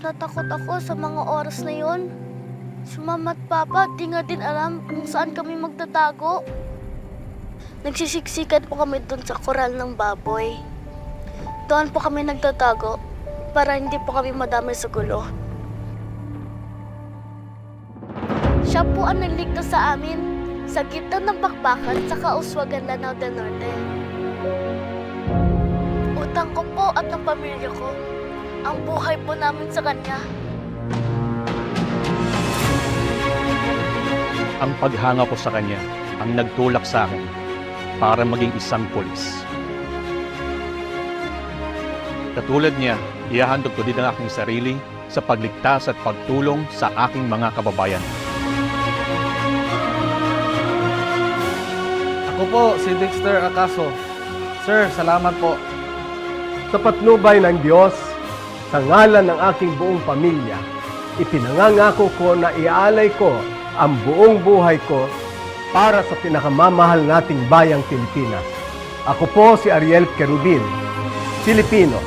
Natakot ako sa mga oras na yon. Si mama at papa, di nga din alam kung saan kami magtatago. Nagsisiksikan po kami doon sa koral ng baboy. Doon po kami nagtatago para hindi po kami madamay sa gulo. Siya po ang nagligtas sa amin sa gitna ng bakbakan sa kauswagan Lanao del Norte. Utang ko po at ng pamilya ko ang buhay po namin sa kanya. Ang paghanga ko sa kanya ang nagtulak sa akin para maging isang polis. Katulad niya, ihahandog ko din ang aking sarili sa pagligtas at pagtulong sa aking mga kababayan. Ako po, si Dexter Acaso. Sir, salamat po. Sa patnubay ng Diyos, sa ngalan ng aking buong pamilya, ipinangangako ko na iaalay ko ang buong buhay ko para sa pinakamamahal nating bayang Pilipinas. Ako po si Ariel Kerubin, Filipino,